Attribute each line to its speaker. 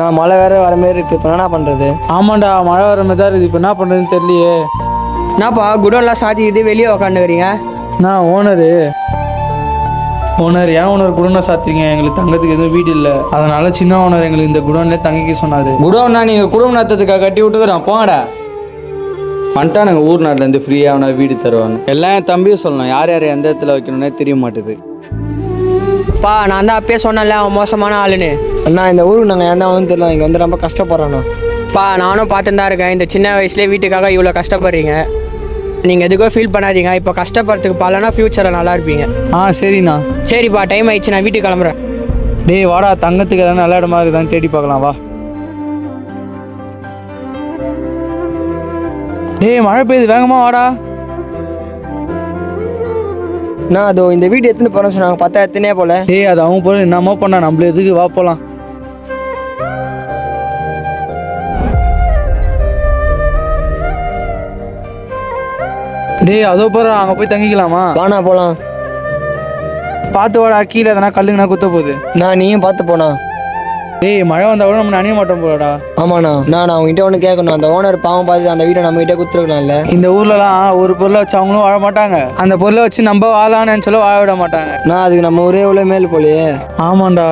Speaker 1: நான் மழை வேற வர மாதிரி இருக்கு. இப்போ என்ன பண்ணுறது
Speaker 2: ஆமாண்டா மழை வர மாதிரி தான் இருக்குது. இப்போ என்ன பண்ணுறதுன்னு தெரியலையே.
Speaker 3: என்னப்பா குடோன்லாம் சாத்திக்கிட்டு வெளியே உக்காந்துக்கிறீங்க
Speaker 2: நான் ஓனரு. ஓனர் ஏன் ஓனர் குடோனை சாத்திங்க எங்களுக்கு தங்கத்துக்கு எதுவும் வீடு இல்லை. அதனால சின்ன ஓனர் எங்களுக்கு இந்த குடோன்லேயே தங்கிக்க சொன்னார்.
Speaker 4: குடோன்னா நீங்கள் குடும்ப நடத்ததுக்காக கட்டி விட்டுக்கிறோம். போங்கடா. வந்துட்டானுங்க ஊர் நாட்டிலேருந்து ஃப்ரீயாக வீடு தருவாங்க எல்லாம் என் தம்பியும் சொல்லணும். யார் யார் எந்த இடத்துல வைக்கணும்னே தெரிய மாட்டுது.
Speaker 3: பா நான் தான் அப்பயே சொன்னேன்ல அவன் மோசமான ஆளுன்னு.
Speaker 1: அண்ணா இந்த ஊருக்கு நாங்கள் ஏன் தான் தெரியல இங்கே வந்து ரொம்ப கஷ்டப்படுறோண்ணா
Speaker 3: பா நானும் பார்த்துட்டு தான் இருக்கேன். இந்த சின்ன வயசுலேயே வீட்டுக்காக இவ்வளோ கஷ்டப்படுறீங்க. நீங்கள் எதுக்கும் ஃபீல் பண்ணாதீங்க. இப்போ கஷ்டப்படுறதுக்கு பலனா ஃப்யூச்சரில் நல்லா இருப்பீங்க.
Speaker 2: ஆ சரிண்ணா.
Speaker 3: சரிப்பா டைம் ஆயிடுச்சு நான் வீட்டுக்கு கிளம்புறேன்.
Speaker 2: டேய் வாடா தங்கத்துக்கு எதாவது நல்ல இடமா இருக்குதான்னு தேடி பார்க்கலாம் வா. டேய் மழை பெய்யுது வேகமா வாடா.
Speaker 1: நான் அதோ இந்த வீடு எடுத்துன்னு போகிறேன்னு சொன்னாங்க. பார்த்தா எத்தனையே போல.
Speaker 2: டேய் அது அவங்க போல. என்னமோ பண்ணா? நம்மள எதுக்கு வா போலாம்? டேய் அதோ போற அங்க போய் தங்கிக்கலாமா?
Speaker 1: வாண்ணா போகலாம்
Speaker 2: பார்த்து வாடா. கீழே எதனா கல்லுங்கனா குத்த போகுது.
Speaker 1: நான் நீயும் பார்த்து போனா
Speaker 2: டேய் மழை வந்தா கூட நம்ம நனைய மாட்டோம் போலடா.
Speaker 1: ஆமாண்ணா. நான் நான் உங்ககிட்ட ஒன்று கேட்கணும் அந்த ஓனர் பாவம் பார்த்து அந்த வீட்டை நம்ம கிட்டே கொடுத்துருக்கலாம்ல.
Speaker 2: இந்த ஊர்லலாம் ஒரு பொருளை வச்சு அவங்களும் வாழ மாட்டாங்க. அந்த பொருளை வச்சு நம்ம வாழலாம்னு நினச்சாலும் வாழ விட மாட்டாங்க.
Speaker 1: நான் அதுக்கு நம்ம ஒரே எவ்வளோ மேல் போலையே.
Speaker 2: ஆமாண்டா.